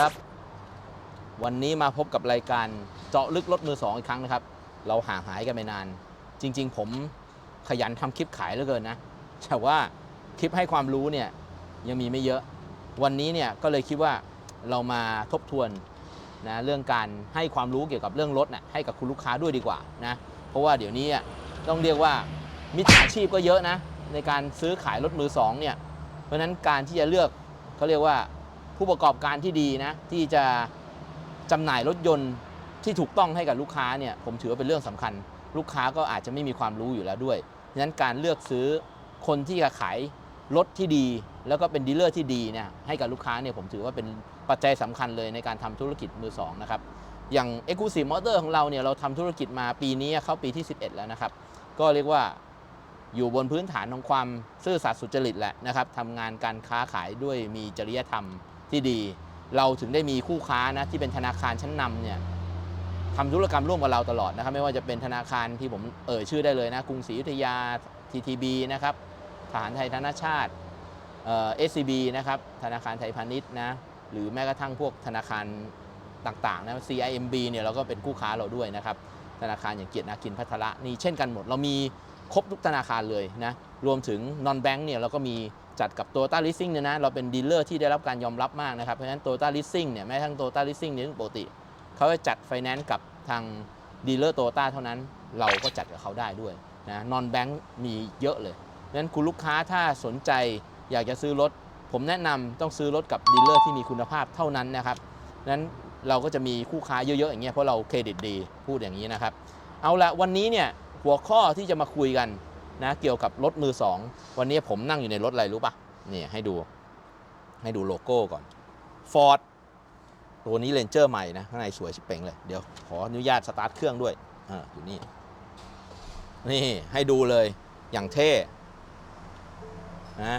ครับ วันนี้มาพบกับรายการเจาะลึกรถมือสองอีกครั้งนะครับ เราห่างหายกันไปนาน จริง ๆ ผมขยันทำคลิปขายเหลือเกินนะแต่ว่าคลิปให้ความรู้เนี่ยยังมีไม่เยอะ วันนี้เนี่ยก็เลยคิดว่าเรามาทบทวนนะเรื่องการให้ความรู้เกี่ยวกับเรื่องรถน่ะให้กับคุณลูกค้าด้วยดีกว่านะเพราะว่าเดี๋ยวนี้ต้องเรียกว่ามิจฉาชีพก็เยอะนะในการซื้อขายรถมือสองเนี่ยเพราะฉะนั้นการที่จะเลือกเขาเรียกว่า ผู้ประกอบการที่ดีนะที่จะจำหน่ายรถยนต์ที่ถูกต้องให้กับลูกค้าเนี่ยผมถือว่าเป็นเรื่องสำคัญ ลูกค้าก็อาจจะไม่มีความรู้อยู่แล้วด้วยฉะนั้นการเลือกซื้อคนที่จะขายรถที่ดี แล้วก็เป็นดีลเลอร์ที่ดีเนี่ยให้กับลูกค้าเนี่ยผมถือว่าเป็นปัจจัยสำคัญเลยในการทำธุรกิจมือสองนะครับอย่าง e x c l u s i v e Motor ของเราเนี่ยเราทำธุรกิจมาปีนี้เข้าปีที่ 11 แล้วนะครับ ก็เรียกว่าอยู่บนพื้นฐานของความซื่อสัตย์สุจริตแหละนะครับทำงานการค้าขายด้วยมีจริยธรรม ที่ดี เราถึงได้มีคู่ค้านะที่เป็นธนาคารชั้นนำเนี่ยทำธุรกรรมร่วมกับเราตลอดนะครับ ไม่ว่าจะเป็นธนาคารที่ผมเอ่ยชื่อได้เลยนะกรุงศรีอยุธยา TTB นะครับทหารไทยธนชาติเอ่อ SCB นะครับธนาคารไทยพาณิชย์นะหรือแม้กระทั่งพวกธนาคารต่างๆนะ CIMB เนี่ยเราก็เป็นคู่ค้าเราด้วยนะครับธนาคารอย่างเกียรตินาคินพัทระนี่เช่นกันหมด เรามีครบทุกธนาคารเลยนะรวมถึงนอนแบงก์เนี่ยเราก็มี จัดกับโตต้าลิสซิ่งเนี่ยนะเราเป็นดีลเลอร์ที่ได้รับการยอมรับมากนะครับ เพราะฉะนั้นโตต้าลิสซิ่งเนี่ยแม้ทั่งโตต้าลิสซิ่งเนี่ยปกติเขาจะจัดไฟแนนซ์กับทางดีลเลอร์โตต้าเท่านั้น เราก็จัดกับเขาได้ด้วยนะนอนแบงก์มีเยอะเลยเพราะฉะนั้นคุณลูกค้าถ้าสนใจอยากจะซื้อรถ ผมแนะนำต้องซื้อรถกับดีลเลอร์ที่มีคุณภาพเท่านั้นนะครับนั้นเราก็จะมีคู่ค้าเยอะๆอย่างเงี้ยเพราะเราเครดิตดีพูดอย่างนี้นะครับ เอาละวันนี้เนี่ยหัวข้อที่จะมาคุยกัน นะเกี่ยวกับรถมือสองวันนี้ผมนั่งอยู่ในรถอะไรรู้ปะนี่ให้ดูให้ดูโลโก้ก่อน Ford ตัวนี้เลนเจอร์ใหม่นะข้างในสวยชิบเป่งเลย เดี๋ยวขออนุญาตสตาร์ทเครื่องด้วยอ่าอยู่นี่ นี่ให้ดูเลยอย่างเท่นะ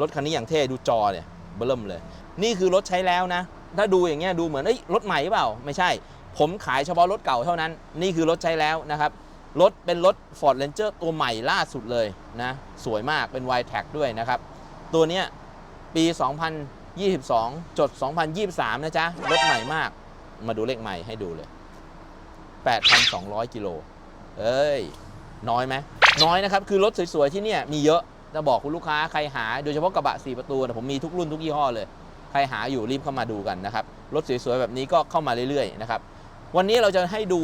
รถคันนี้อย่างเท่ดูจอเนี่ยเบิ่มเลย นี่คือรถใช้แล้วนะ ถ้าดูอย่างเงี้ยดูเหมือนเอ้ยรถใหม่เปล่า ไม่ใช่ ผมขายเฉพาะรถเก่าเท่านั้น นี่คือรถใช้แล้วนะครับ รถเป็นรถ Ford Ranger ตัวใหม่ล่าสุดเลยนะ สวยมากเป็น y t a g ด้วยนะครับ ตัวเนี้ยปี 2022 จด 2023 นะจ๊ะ รถใหม่มาก มาดูเลขใหม่ให้ดูเลย 8,200 กิโล เอ้ย น้อยไหมน้อยนะครับ คือรถสวยๆ ที่เนี่ยมีเยอะ จะบอกคุณลูกค้าใครหา โดยเฉพาะกระบะ 4 ประตูนะผมมีทุกรุ่นทุกยี่ห้อเลย ใครหาอยู่รีบเข้ามาดูกันนะครับ รถสวยๆ แบบนี้ก็เข้ามาเรื่อยๆ นะครับ วันนี้เราจะให้ดู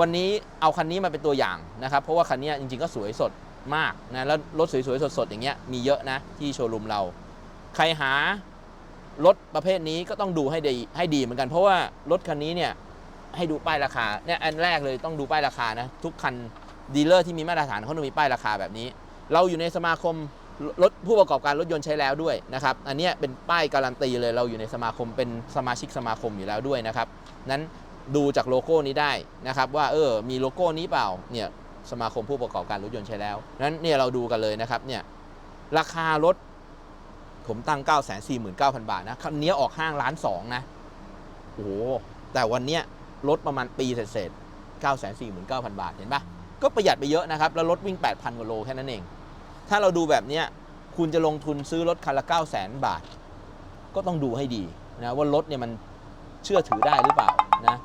วันนี้เอาคันนี้มาเป็นตัวอย่างนะครับ เพราะว่าคันนี้จริงๆก็สวยสดมากนะแล้วรถสวยๆสดๆอย่างเงี้ยมีเยอะนะที่โชว์รูมเรา ใครหารถประเภทนี้ก็ต้องดูให้ดีให้ดีเหมือนกัน เพราะว่ารถคันนี้เนี่ยให้ดูป้ายราคาเนี่ยอันแรกเลยต้องดูป้ายราคานะทุกคันดีลเลอร์ที่มีมาตรฐานเขาต้องมีป้ายราคาแบบนี้ เราอยู่ในสมาคมรถผู้ประกอบการรถยนต์ใช้แล้วด้วยนะครับ อันเนี้ยเป็นป้ายการันตีเลยเราอยู่ในสมาคมเป็นสมาชิกสมาคมอยู่แล้วด้วยนะครับ นั้น ดูจากโลโก้นี้ได้นะครับว่าเออมีโลโก้นี้เปล่าเนี่ยสมาคมผู้ประกอบการรถยนต์ใช้แล้วนั้นเนี่ยเราดูกันเลยนะครับเนี่ยราคารถผมตั้ง 9 4 9 0 0 0 บาทนะคันนี้ออกห้างล้านสองนะโอ้โหแต่วันเนี้ยลดประมาณปีเศษๆ9 4 9 0 0 0 บาทเห็นปะก็ประหยัดไปเยอะนะครับ แล้วรถวิ่ง 8,000 กว่าโลแค่นั้นเอง ถ้าเราดูแบบเนี้ยคุณจะลงทุนซื้อรถคันละ 9 0 0 0 0 0 บาท ก็ต้องดูให้ดีนะว่ารถเนี่ยมันเชื่อถือได้หรือเปล่านะ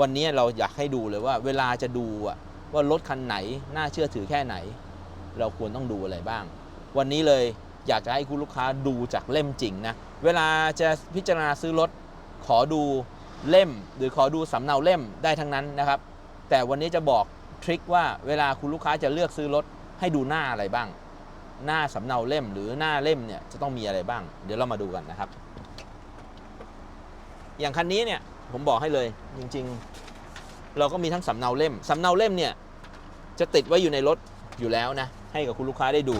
วันนี้เราอยากให้ดูเลยว่า เวลาจะดูว่ารถคันไหนน่าเชื่อถือแค่ไหน เราควรต้องดูอะไรบ้าง วันนี้เลยอยากจะให้คุณลูกค้าดูจากเล่มจริงนะเวลาจะพิจารณาซื้อรถขอดูเล่ม หรือขอดูสำเนาเล่มได้ทั้งนั้นนะครับ แต่วันนี้จะบอกทริคว่าเวลาคุณลูกค้าจะเลือกซื้อรถให้ดูหน้าอะไรบ้าง หน้าสำเนาเล่มหรือหน้าเล่มเนี่ยจะต้องมีอะไรบ้าง เดี๋ยวเรามาดูกันนะครับ อย่างคันนี้เนี่ย ผมบอกให้เลยจริง ๆ เราก็มีทั้งสำเนาเล่มสำเนาเล่มเนี่ยจะติดไว้อยู่ในรถอยู่แล้วนะให้กับคุณลูกค้าได้ดู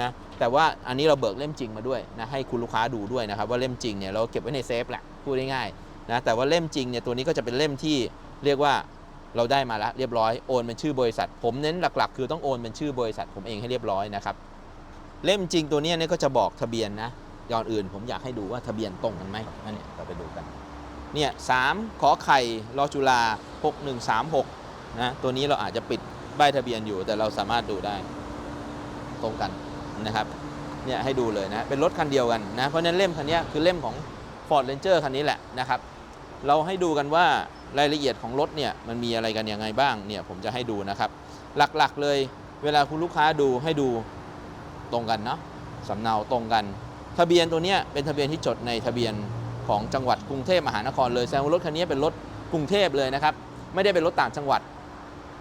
นะแต่ว่าอันนี้เราเบิกเล่มจริงมาด้วยนะให้คุณลูกค้าดูด้วยนะครับว่าเล่มจริงเนี่ยเราเก็บไว้ในเซฟแหละพูดง่ายๆนะแต่ว่าเล่มจริงเนี่ยตัวนี้ก็จะเป็นเล่มที่เรียกว่าเราได้มาแล้วเรียบร้อยโอนเป็นชื่อบริษัท ผมเน้นหลักๆ คือต้องโอนเป็นชื่อบริษัท ผมเองให้เรียบร้อยนะครับเล่มจริงตัวนี้เนี่ยก็จะบอกทะเบียนนะย้อนอื่นผมอยากให้ดูว่าทะเบียนตรงกันไหมนั่นเนี่ยเราไปดูกัน เนี่ยสามขอไข่รอจุฬา6136นะตัวนี้เราอาจจะปิดใบทะเบียนอยู่ แต่เราสามารถดูได้ตรงกันนะครับเนี่ยให้ดูเลยนะเป็นรถคันเดียวกันนะเพราะนั้นเล่มคันนี้คือเล่มของ Ford Ranger คันนี้แหละนะครับ เราให้ดูกันว่ารายละเอียดของรถเนี่ยมันมีอะไรกันยังไงบ้างเนี่ยผมจะให้ดูนะครับ หลักๆเลยเวลาคุณลูกค้าดูให้ดูตรงกันเนาะสำเนาตรงกัน ทะเบียนตัวเนี้ยเป็นทะเบียนที่จดในทะเบียน ของจังหวัดกรุงเทพมหานครเลยแสดงว่ารถคันนี้เป็นรถกรุงเทพเลยนะครับ ไม่ได้เป็นรถต่างจังหวัด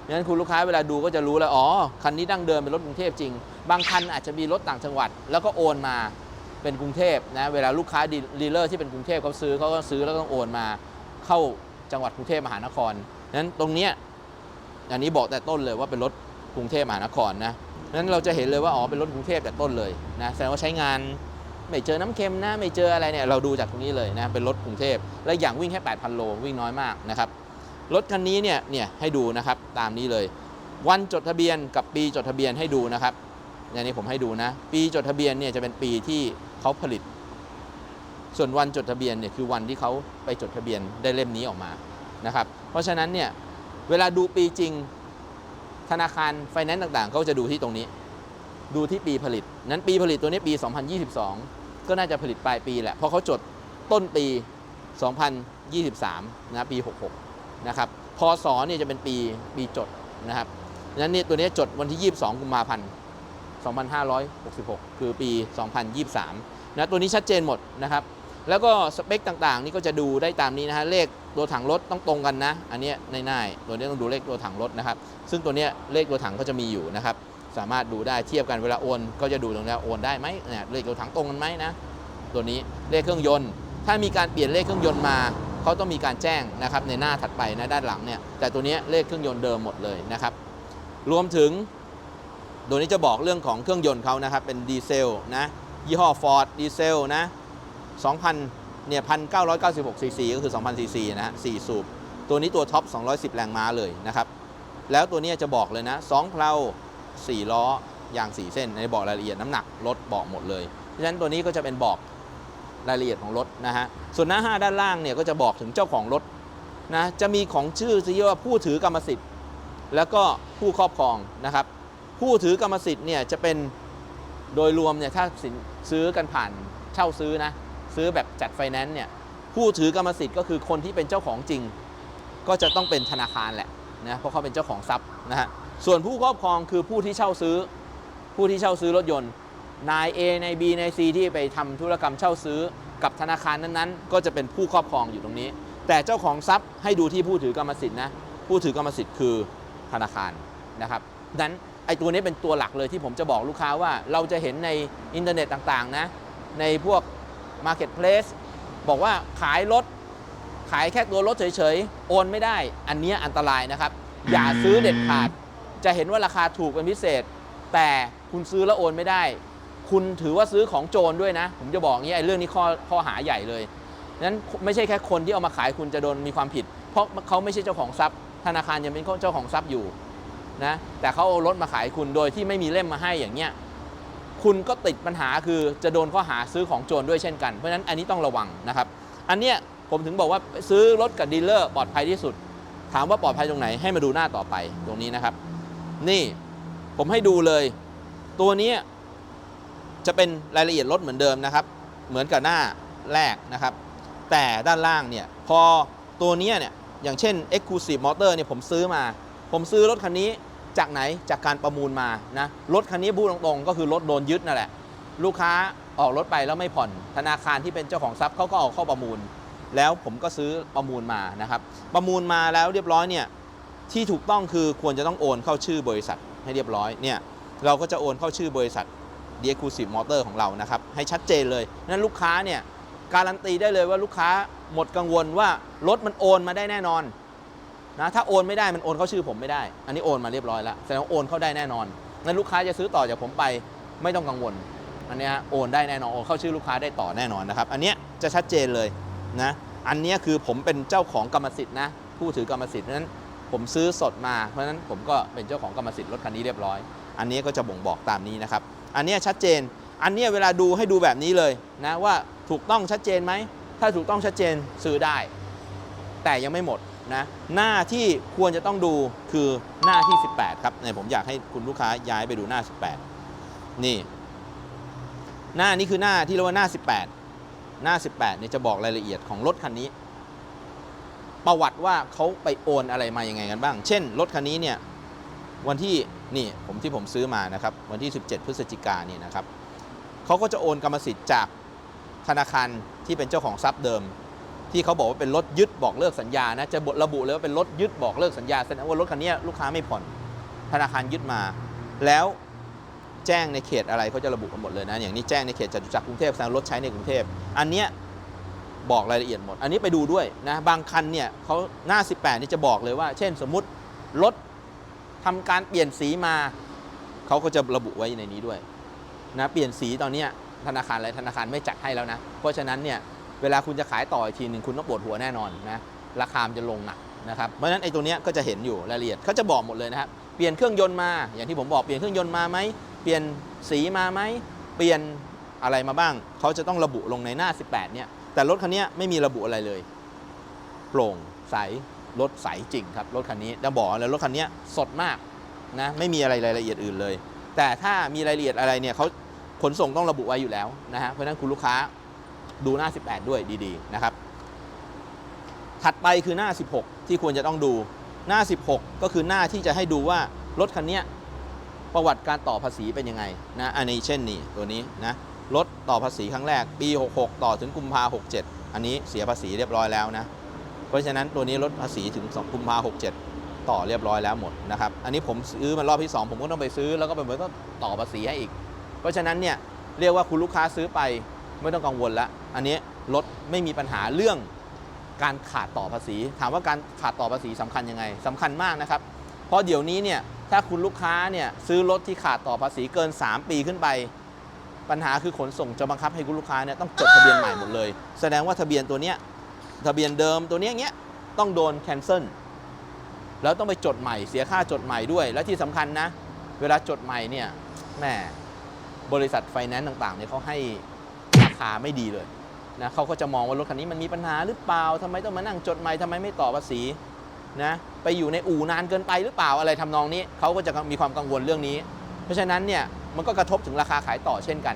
ดังนั้นคุณลูกค้าเวลาดูก็จะรู้แล้วอ๋อคันนี้ดั้งเดิมเป็นรถกรุงเทพจริง บางคันอาจจะมีรถต่างจังหวัด แล้วก็โอนมาเป็นกรุงเทพนะเวลาลูกค้าดีลเลอร์ที่เป็นกรุงเทพเขาซื้อเขาก็ซื้อแล้วก็ต้องโอนมาเข้าจังหวัดกรุงเทพมหานครนั้นตรงเนี้ยอันนี้บอกแต่ต้นเลยว่าเป็นรถกรุงเทพมหานครนะนั้นเราจะเห็นเลยว่าอ๋อเป็นรถกรุงเทพแต่ต้นเลยนะแสดงว่าใช้งาน ไม่เจอน้ำเค็มนะไม่เจออะไรเนี่ยเราดูจากตรงนี้เลยนะเป็นรถกรุงเทพและอย่างวิ่งแค่ 8,000 โลวิ่งน้อยมากนะครับรถคันนี้เนี่ยเนี่ยให้ดูนะครับตามนี้เลย วันจดทะเบียนกับปีจดทะเบียนให้ดูนะครับอย่างนี้ผมให้ดูนะ ปีจดทะเบียนเนี่ยจะเป็นปีที่เขาผลิต ส่วนวันจดทะเบียนเนี่ยคือวันที่เขาไปจดทะเบียนได้เล่มนี้ออกมานะครับเพราะฉะนั้นเนี่ยเวลาดูปีจริงธนาคารไฟแนนซ์ต่างๆเขาจะดูที่ตรงนี้ ดูที่ปีผลิต นั้นปีผลิตตัวนี้ปี 2022 ก็น่าจะผลิตปลายปีแหละ เพราะเขาจดต้นปี 2023 นะปี 66 นะครับ พศเนี่ยจะเป็นปีปีจดนะครับนั้นนี่ตัวนี้จดวันที่ 22 กุมภาพันธ์ 2566 คือปี 2023 นะตัวนี้ชัดเจนหมดนะครับ แล้วก็สเปคต่างๆ นี่ก็จะดูได้ตามนี้นะฮะ เลขตัวถังรถต้องตรงกันนะ อันเนี้ยง่ายๆตัวนี้ต้องดูเลขตัวถังรถนะครับ ซึ่งตัวนี้เลขตัวถังก็จะมีอยู่นะครับ สามารถดูได้เทียบกันเวลาโอน ก็จะดูตรงนี้โอนได้ไหมเนี่ยเลขตัวถังตรงกันไหมนะตัวนี้เลขเครื่องยนต์ ถ้ามีการเปลี่ยนเลขเครื่องยนต์มาเขาต้องมีการแจ้งนะครับในหน้าถัดไปนะด้านหลังเนี่ยแต่ตัวนี้เลขเครื่องยนต์เดิมหมดเลยนะครับรวมถึงตัวนี้จะบอกเรื่องของเครื่องยนต์เขานะครับเป็นดีเซลนะยี่ห้อ Ford ดีเซลนะ2,000เนี่ย1,996ซีซีก็คือ2,000ซีซีนะฮะ4สูบตัวนี้ตัวท็อป210 แรงม้าเลยนะครับแล้วตัวนี้จะบอกเลยนะ2เพลา 4 ล้อยาง 4 เส้น ในบอกรายละเอียดน้ำหนักรถบอกหมดเลย เพราะฉะนั้นตัวนี้ก็จะเป็นบอกรายละเอียดของรถนะฮะ ส่วนหน้า 5 ด้านล่างเนี่ยก็จะบอกถึงเจ้าของรถนะจะมีของชื่อที่ว่าผู้ถือกรรมสิทธิ์ แล้วก็ผู้ครอบครองนะครับ ผู้ถือกรรมสิทธิ์เนี่ยจะเป็นโดยรวมเนี่ยถ้าซื้อกันผ่านเช่าซื้อนะซื้อแบบจัดไฟแนนซ์เนี่ยผู้ถือกรรมสิทธิ์ก็คือคนที่เป็นเจ้าของจริง ก็จะต้องเป็นธนาคารแหละนะเพราะเขาเป็นเจ้าของทรัพย์นะฮะ ส่วนผู้ครอบครองคือผู้ที่เช่าซื้อ ผู้ที่เช่าซื้อรถยนต์ นาย A นาย B นาย C ที่ไปทำธุรกรรมเช่าซื้อกับธนาคารนั้นๆ ก็จะเป็นผู้ครอบครองอยู่ตรงนี้ แต่เจ้าของทรัพย์ให้ดูที่ผู้ถือกรรมสิทธิ์นะ ผู้ถือกรรมสิทธิ์คือธนาคารนะครับดังนั้นไอ้ตัวนี้เป็นตัวหลักเลยที่ผมจะบอกลูกค้าว่าเราจะเห็นในอินเทอร์เน็ตต่างๆนะในพวก Marketplace บอกว่าขายรถขายแค่ตัวรถเฉยๆ โอนไม่ได้ อันเนี้ยอันตรายนะครับ อย่าซื้อเด็ดขาด จะเห็นว่าราคาถูกเป็นพิเศษ แต่คุณซื้อแล้วโอนไม่ได้ คุณถือว่าซื้อของโจรด้วยนะ ผมจะบอกอย่างนี้ไอ้เรื่องนี้ข้อข้อหาใหญ่เลยนั้นไม่ใช่แค่คนที่เอามาขายคุณจะโดนมีความผิด เพราะเขาไม่ใช่เจ้าของทรัพย์ ธนาคารยังเป็นเจ้าของทรัพย์อยู่นะแต่เขาเอารถมาขายคุณโดยที่ไม่มีเล่มมาให้อย่างเงี้ยคุณก็ติดปัญหาคือจะโดนข้อหาซื้อของโจรด้วยเช่นกันเพราะฉะนั้นอันนี้ต้องระวังนะครับ อันเนี้ยผมถึงบอกว่าซื้อรถกับดีลเลอร์ปลอดภัยที่สุด ถามว่าปลอดภัยตรงไหนให้มาดูหน้าต่อไปตรงนี้นะครับ นี่ผมให้ดูเลย ตัวนี้จะเป็นรายละเอียดรถเหมือนเดิมนะครับ เหมือนกับหน้าแรกนะครับ แต่ด้านล่างเนี่ย พอตัวนี้เนี่ยอย่างเช่น Exclusive Motor เนี่ยผมซื้อมา ผมซื้อรถคันนี้จากไหนจากการประมูลมานะรถคันนี้พูดตรงๆ ก็คือรถโดนยึดนั่นแหละ ลูกค้าออกรถไปแล้วไม่ผ่อน ธนาคารที่เป็นเจ้าของทรัพย์เขาก็เอาเข้าประมูล แล้วผมก็ซื้อประมูลมานะครับ ประมูลมาแล้วเรียบร้อยเนี่ย ที่ถูกต้องคือควรจะต้องโอนเข้าชื่อบริษัทให้เรียบร้อยเนี่ยเราก็จะโอนเข้าชื่อบริษัท d e c l u s i v e Motor ของเรานะครับ ให้ชัดเจนเลยนั้นลูกค้าเนี่ยการันตีได้เลยว่าลูกค้าหมดกังวลว่ารถมันโอนมาได้แน่นอนนะถ้าโอนไม่ได้มันโอนเข้าชื่อผมไม่ได้ อันนี้โอนมาเรียบร้อยแล้วแสดงว่าโอนเข้าได้แน่นอนนั้นลูกค้าจะซื้อต่อจากผมไปไม่ต้องกังวลอันนี้โอนได้แน่นอนโอนเข้าชื่อลูกค้าได้ต่อแน่นอนนะครับ อันนี้จะชัดเจนเลยนะอันนี้คือผมเป็นเจ้าของกรรมสิทธิ์นะผู้ถือกรรมสิทธิ์นั้น ผมซื้อสดมาเพราะฉะนั้นผมก็เป็นเจ้าของกรรมสิทธิ์รถคันนี้เรียบร้อย อันนี้ก็จะบ่งบอกตามนี้นะครับ อันนี้ชัดเจน อันนี้เวลาดูให้ดูแบบนี้เลยนะว่าถูกต้องชัดเจนไหม ถ้าถูกต้องชัดเจนซื้อได้ แต่ยังไม่หมดนะหน้าที่ควรจะต้องดูคือหน้าที่ 18 ครับเนี่ยผมอยากให้คุณลูกค้าย้ายไปดูหน้า 18 นี่ หน้านี้คือหน้าที่เรียกว่าหน้า 18 หน้า 18เนี่ยจะบอกรายละเอียดของรถคันนี้ ประวัติว่าเขาไปโอนอะไรมายังไงกันบ้าง เช่น รถคันนี้เนี่ยวันที่นี่ผมที่ผมซื้อมานะครับวันที่ 17 พฤศจิกายนนี่นะครับเขาก็จะโอนกรรมสิทธิ์จากธนาคารที่เป็นเจ้าของทรัพย์เดิม ที่เขาบอกว่าเป็นรถยึดบอกเลิกสัญญานะจะระบุเลยว่าเป็นรถยึดบอกเลิกสัญญาแสดงว่ารถคันนี้ลูกค้าไม่ผ่อนธนาคารยึดมา แล้วแจ้งในเขตอะไรเขาจะระบุกันหมดเลยนะอย่างนี้แจ้งในเขตจตุจักรกรุงเทพแสดงรถใช้ในกรุงเทพอันเนี้ย บอกรายละเอียดหมด อันนี้ไปดูด้วยนะบางคันเนี่ยเขาหน้า 18นี่จะบอกเลยว่า เช่นสมมุติรถทำการเปลี่ยนสีมาเขาก็จะระบุไว้ในนี้ด้วยนะเปลี่ยนสีตอนนี้ธนาคารอะไรธนาคารไม่จัดให้แล้วนะ เพราะฉะนั้นเนี่ยเวลาคุณจะขายต่ออีกทีหนึ่งคุณต้องปวดหัวแน่นอนนะราคามจะลงหนักนะครับเพราะฉะนั้นไอ้ตัวเนี้ยก็จะเห็นอยู่รายละเอียดเขาจะบอกหมดเลยนะครับเปลี่ยนเครื่องยนต์มาอย่างที่ผมบอกเปลี่ยนเครื่องยนต์มาไหมเปลี่ยนสีมาไหมเปลี่ยนอะไรมาบ้างเขาจะต้องระบุลงในหน้า 18เนี่ย แต่รถคันนี้ไม่มีระบุอะไรเลย โปร่งใสรถใสจริงครับรถคันนี้จะบอกเลยรถคันนี้สดมากนะไม่มีอะไรรายละเอียดอื่นเลย แต่ถ้ามีรายละเอียดอะไรเนี่ยเขาขนส่งต้องระบุไว้อยู่แล้วนะฮะเพราะนั้นคุณลูกค้าดูหน้า 18 ด้วยดีๆนะครับ ถัดไปคือหน้า 16 ที่ควรจะต้องดูหน้า 16 ก็คือหน้าที่จะให้ดูว่ารถคันนี้ประวัติการต่อภาษีเป็นยังไงนะอันนี้เช่นนี่ตัวนี้นะ รถต่อภาษีครั้งแรกปี 66 ต่อถึงกุมภา67 อันนี้เสียภาษีเรียบร้อยแล้วนะ เพราะฉะนั้นตัวนี้ลดภาษีถึง 2 กุมภา67 ต่อเรียบร้อยแล้วหมดนะครับ อันนี้ผมซื้อมารอบที่ 2 ผมก็ต้องไปซื้อแล้วก็เป็นเหมือนต้องต่อภาษีให้อีก เพราะฉะนั้นเนี่ยเรียกว่าคุณลูกค้าซื้อไปไม่ต้องกังวลละ อันนี้รถไม่มีปัญหาเรื่องการขาดต่อภาษี ถามว่าการขาดต่อภาษีสำคัญยังไงสำคัญมากนะครับ เพราะเดี๋ยวนี้เนี่ยถ้าคุณลูกค้าเนี่ยซื้อรถที่ขาดต่อภาษีเกิน 3 ปีขึ้นไป ปัญหาคือขนส่งจะบังคับให้คุณลูกค้าเนี่ยต้องจดทะเบียนใหม่หมดเลย แสดงว่าทะเบียนตัวเนี้ยทะเบียนเดิมตัวเนี้ยเงี้ยต้องโดนแคนเซิลแล้วต้องไปจดใหม่เสียค่าจดใหม่ด้วย และที่สำคัญนะ เวลาจดใหม่เนี่ยแหมบริษัทไฟแนนซ์ต่างๆเนี่ยเขาให้ราคาไม่ดีเลยนะเขาก็จะมองว่ารถคันนี้มันมีปัญหาหรือเปล่าทำไมต้องมานั่งจดใหม่ทำไมไม่ต่อภาษีนะไปอยู่ในอู่นานเกินไปหรือเปล่าอะไรทำนองนี้เขาก็จะมีความกังวลเรื่องนี้ ราะฉะนั้นเนี่ยมันก็กระทบถึงราคาขายต่อเช่นกัน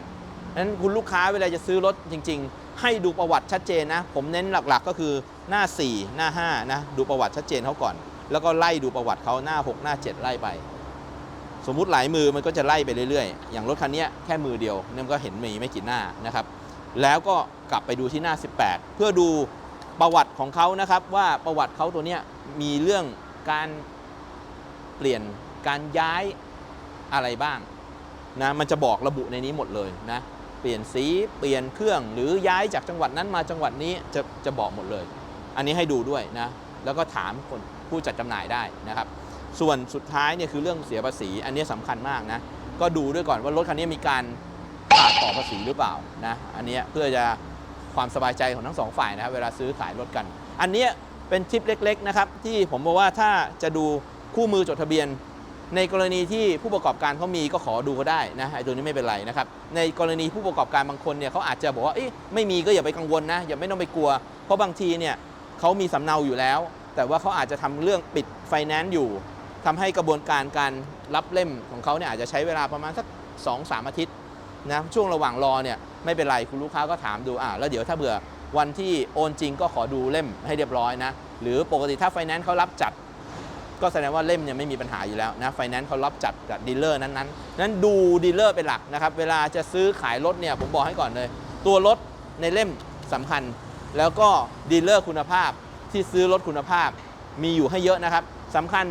นั้นคุณลูกค้าเวลาจะซื้อรถจริง ๆ ให้ดูประวัติชัดเจนนะ ผมเน้นหลักๆก็คือหน้า 4 หน้า5นะดูประวัติชัดเจนเขาก่อน แล้วก็ไล่ดูประวัติเขาหน้า 6 หน้า 7 ไล่ไป สมมุติหลายมือมันก็จะไล่ไปเรื่อยๆ อย่างรถคันนี้แค่มือเดียวเนี่ยมันก็เห็นมีไม่กี่หน้านะครับแล้วก็กลับไปดูที่หน้า 18 เพื่อดูประวัติของเขานะครับว่าประวัติเขาตัวเนี้ยมีเรื่องการเปลี่ยนการย้าย อะไรบ้างนะมันจะบอกระบุในนี้หมดเลยนะเปลี่ยนสีเปลี่ยนเครื่องหรือย้ายจากจังหวัดนั้นมาจังหวัดนี้จะจะบอกหมดเลย อันนี้ให้ดูด้วยนะแล้วก็ถามคนผู้จัดจำหน่ายได้นะครับ ส่วนสุดท้ายเนี่ยคือเรื่องเสียภาษี อันนี้สำคัญมากนะก็ดูด้วยก่อนว่ารถคันนี้มีการขาดต่อภาษีหรือเปล่านะอันนี้เพื่อจะความสบายใจของทั้งสองฝ่ายนะครับเวลาซื้อขายรถกัน อันนี้เป็นทิปเล็กๆนะครับที่ผมบอกว่าถ้าจะดูคู่มือจดทะเบียน ในกรณีที่ผู้ประกอบการเขามีก็ขอดูก็ได้นะไอ้ตัวนี้ไม่เป็นไรนะครับในกรณีผู้ประกอบการบางคนเนี่ยเขาอาจจะบอกว่าเอ๊ะไม่มีก็อย่าไปกังวลนะอย่าไม่ต้องไปกลัว เพราะบางทีเนี่ยเขามีสำเนาอยู่แล้ว แต่ว่าเขาอาจจะทำเรื่องปิดไฟแนนซ์อยู่ทำให้กระบวนการการรับเล่มของเขาเนี่ยอาจจะใช้เวลาประมาณสัก2อสาอาทิตย์นะช่วงระหว่างรอเนี่ยไม่เป็นไรคุณลูกค้าก็ถามดูอ่าแล้วเดี๋ยวถ้าเบื่อวันที่โอนจริงก็ขอดูเล่มให้เรียบร้อยนะหรือปกติถ้าไฟแนนซ์เขารับจัด ก็แสดงว่าเล่มเนี่ยไม่มีปัญหาอยู่แล้วนะไฟแนนซ์เขารับจัดจากดีลเลอร์นั้นๆนั้นดูดีลเลอร์เป็นหลักนะครับเวลาจะซื้อขายรถเนี่ยผมบอกให้ก่อนเลย ตัวรถในเล่มสำคัญ แล้วก็ดีลเลอร์คุณภาพที่ซื้อรถคุณภาพมีอยู่ให้เยอะนะครับสำคัญ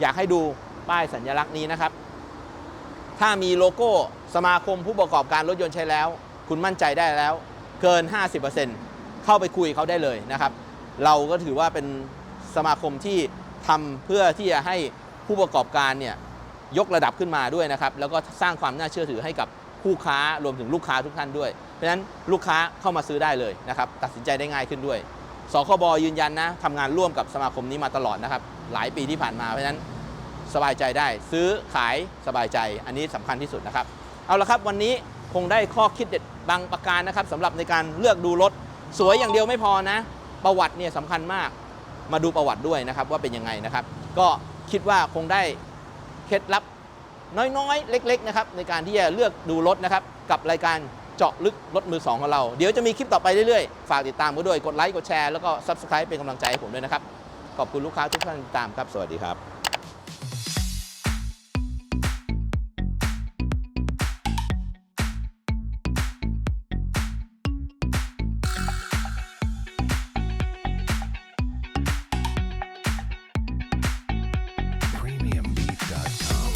อยากให้ดูป้ายสัญลักษณ์นี้นะครับ ถ้ามีโลโก้สมาคมผู้ประกอบการรถยนต์ใช้แล้ว คุณมั่นใจได้แล้ว เกิน 50%เข้าไปคุยเขาได้เลยนะครับ เราก็ถือว่าเป็นสมาคมที่ ทำเพื่อที่จะให้ผู้ประกอบการเนี่ยยกระดับขึ้นมาด้วยนะครับ แล้วก็สร้างความน่าเชื่อถือให้กับผู้ค้ารวมถึงลูกค้าทุกท่านด้วย เพราะฉะนั้นลูกค้าเข้ามาซื้อได้เลยนะครับ ตัดสินใจได้ง่ายขึ้นด้วยสคบยืนยันนะทำงานร่วมกับสมาคมนี้มาตลอดนะครับ หลายปีที่ผ่านมาเพราะฉะนั้นสบายใจได้ ซื้อขายสบายใจ อันนี้สำคัญที่สุดนะครับ เอาละครับวันนี้คงได้ข้อคิดเด็ดบางประการนะครับสำหรับในการเลือกดูรถ สวยอย่างเดียวไม่พอนะ ประวัติเนี่ยสำคัญมาก มาดูประวัติด้วยนะครับว่าเป็นยังไงนะครับ ก็คิดว่าคงได้เคล็ดลับน้อยๆ เล็ก ๆ นะครับ ในการที่จะเลือกดูรถนะครับ กับรายการเจาะลึกรถมือสองของเรา เดี๋ยวจะมีคลิปต่อไปเรื่อยๆ ฝากติดตามกันด้วย กดไลค์ กดแชร์ แล้วก็ Subscribe เป็นกำลังใจให้ผมด้วยนะครับ ขอบคุณลูกค้าทุกท่านตามครับ สวัสดีครับ